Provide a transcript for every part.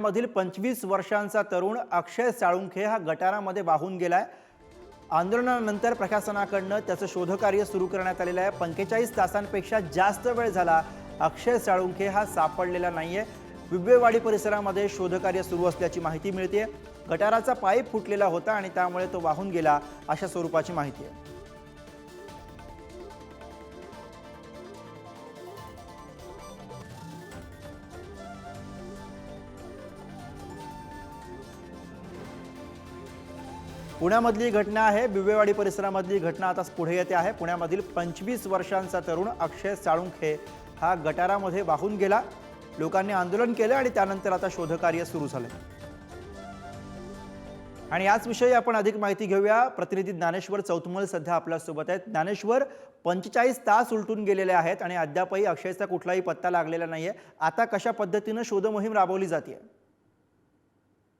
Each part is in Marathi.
पुण्यामधील पंचवीस वर्षांचा तरुण अक्षय साळुंखे हा गटारामध्ये वाहून गेलाय. आंदोलनानंतर प्रशासनाकडनं त्याचं शोधकार्य सुरू करण्यात आलेलं आहे. पंचेचाळीस तासांपेक्षा जास्त वेळ झाला अक्षय साळुंखे हा सापडलेला नाहीये. विबेवाडी परिसरामध्ये शोधकार्य सुरू असल्याची माहिती मिळते गटाराचा पाईप फुटलेला होता आणि त्यामुळे तो वाहून गेला अशा स्वरूपाची माहिती आहे. पुण्यामधली घटना आहे. बिवेवाडी परिसरामधली घटना आता पुढे येते आहे. पुण्यामधील पंचवीस वर्षांचा तरुण अक्षय साळुंखे हा गटारामध्ये वाहून गेला. लोकांनी आंदोलन केलं आणि त्यानंतर आता शोधकार्य सुरू झालं. आणि याच विषयी आपण अधिक माहिती घेऊया. प्रतिनिधी ज्ञानेश्वर चौतमल सध्या आपल्यासोबत आहेत. ज्ञानेश्वर पंचेचाळीस तास उलटून गेलेले आहेत आणि अद्यापही अक्षयचा कुठलाही पत्ता लागलेला नाहीये. आता कशा पद्धतीनं शोधमोहीम राबवली जाते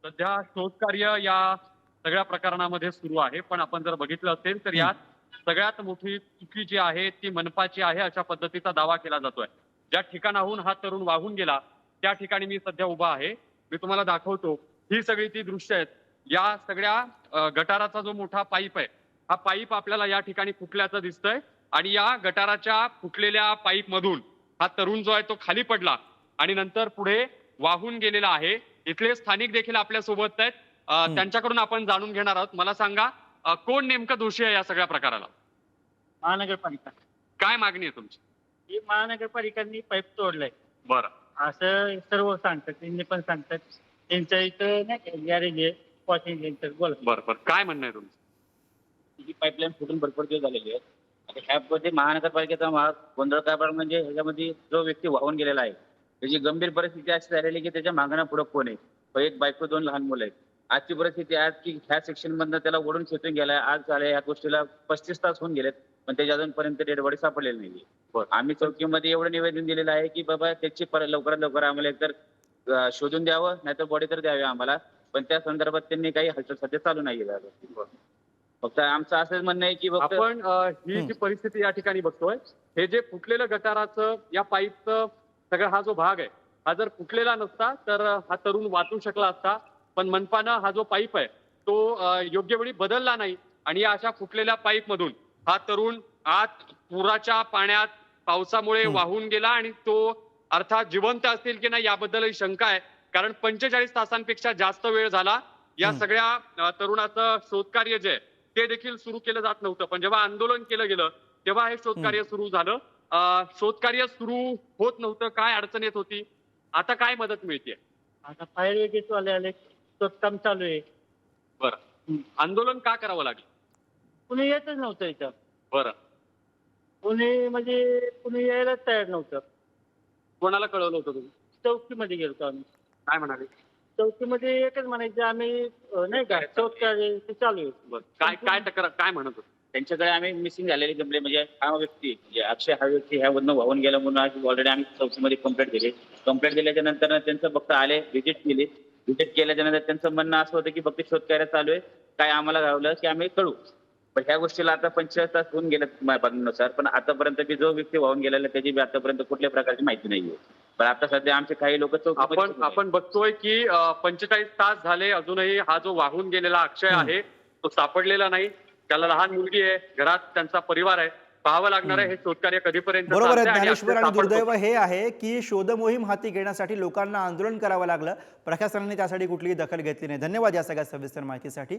सध्या शोधकार्य या सगळ्या प्रकरणामध्ये सुरू आहे. पण आपण जर बघितलं असेल तर यात सगळ्यात मोठी चुकी जी आहे ती मनपाची आहे अशा पद्धतीचा दावा केला जातोय. ज्या ठिकाणाहून हा तरुण वाहून गेला त्या ठिकाणी मी सध्या उभा आहे. मी तुम्हाला दाखवतो ही सगळी ती दृश्य आहेत. या सगळ्या गटाराचा जो मोठा पाईप आहे हा पाईप आपल्याला या ठिकाणी फुटल्याचं दिसतंय. आणि या गटाराच्या फुटलेल्या पाईप मधून हा तरुण जो आहे तो खाली पडला. आणि नंतर पुढे वाहून गेलेला आहे. इथले स्थानिक देखील आपल्यासोबत आहेत. त्यांच्याकडून आपण जाणून घेणार आहोत. मला सांगा कोण नेमकं दोषी आहे या सगळ्या प्रकाराला? महानगरपालिका. काय मागणी आहे तुमची? ही महानगरपालिकांनी पाईप तोडलाय. बरं. असं सर्व सांगतात त्यांनी पण सांगतात. त्यांच्या इथं नाही गॅरेज आहे वॉशिंग सेंटर बोला. बरं बरं. काय म्हणणं आहे तुमचं? ही पाईपलाईन फुटून भरपूर दिवस झालेली आहे. आता ह्यामध्ये महानगरपालिकेचा महा गोंधळ कारभार म्हणजे ह्याच्यामध्ये जो व्यक्ती वाहून गेलेला आहे त्याची गंभीर परिस्थिती अशी झालेली आहे की त्याच्या मागणं पुढं कोण आहे? एक बायको दोन लहान मुलं आहेत. आजची परिस्थिती आज की ह्या सेक्शन मधनं त्याला ओढून खेचून गेलाय. आज झाले ह्या गोष्टीला पस्तीस तास होऊन गेलेत पण त्याच्या अजूनपर्यंत डेड बॉडी सापडलेली नाही बरं. आम्ही चौकीमध्ये एवढं निवेदन दिलेलं आहे की बाबा त्याची पर- लवकरात लवकर आम्हाला एकतर शोधून द्यावं नाहीतर बॉडी तर द्यावी आम्हाला. पण त्या संदर्भात त्यांनी काही हालचाल सध्या चालू नाही केल्या फक्त आमचं असंच म्हणणं आहे की फक्त आपण ही जी परिस्थिती या ठिकाणी बघतोय हे जे फुटलेलं गटाराचं या पाईपचं सगळा हा जो भाग आहे हा जर फुटलेला नसता तर हा तरुण वाचू शकला असता पण मनपानं हा जो पाईप आहे तो योग्य वेळी बदलला नाही. आणि या अशा फुटलेल्या पाईप मधून हा तरुण आत पुराच्या पाण्यात पावसामुळे वाहून गेला आणि तो अर्थात जिवंत असतील की नाही याबद्दलही शंका आहे. कारण पंचेचाळीस तासांपेक्षा जास्त वेळ झाला. या. सगळ्या तरुणाचं शोधकार्य जे आहे ते देखील सुरू केलं जात नव्हतं. पण जेव्हा आंदोलन केलं गेलं तेव्हा हे शोधकार्य सुरू झालं. शोधकार्य सुरू होत नव्हतं. काय अडचण येत होती? आता काय मदत मिळते आता फायर ब्रिगेड वाले आले. काम चालू आहे. बरं. आंदोलन का करावं लागलं? कुणी येतच नव्हतं इथं. बरं. कुणी म्हणजे कुणी यायलाच तयार नव्हतं. कोणाला कळवलं होतं तुम्ही? चौकीमध्ये गेलो आम्ही. काय म्हणाले? चौकीमध्ये एकच म्हणायचं आम्ही अं, नाही का चौकी ते चालू आहे. बरं. काय काय तक्रार काय म्हणत होते? त्यांच्याकडे आम्ही मिसिंग झालेली कंप्लेंट म्हणजे हा व्यक्ती म्हणजे अक्षय हा व्यक्ती ह्यामधनं वाहून गेला म्हणून ऑलरेडी आम्ही चौकीमध्ये कंप्लेंट दिली. कंप्लेंट दिल्याच्या नंतर त्यांचं फक्त आले व्हिजिट केली. व्हिजिट केल्याच्यानंतर त्यांचं म्हणणं असं होतं की फक्त शोधकार्य चालू आहे. काय आम्हाला गावलं की आम्ही कळू पण ह्या गोष्टीला आता पंचेचाळीस तास होऊन गेलेत माहितीनुसार पण आतापर्यंत की जो व्यक्ती वाहून गेलेला त्याची बी आतापर्यंत कुठल्या प्रकारची माहिती नाहीये. पण आता सध्या आमचे काही लोक आपण आपण बघतोय की पंचेचाळीस तास झाले अजूनही हा जो वाहून गेलेला अक्षय आहे तो सापडलेला नाही. त्याला लहान मुलगी आहे घरात त्यांचा परिवार आहे. पाहावं लागणार आहे हे शोधकार्य कधीपर्यंत बरोबर आहे ज्ञानेश्वर आणि दुर्दैव हे आहे की शोध मोहीम हाती घेण्यासाठी लोकांना आंदोलन करावं लागलं. प्रशासनाने त्यासाठी कुठलीही दखल घेतली नाही. धन्यवाद या सगळ्या सविस्तर माहितीसाठी.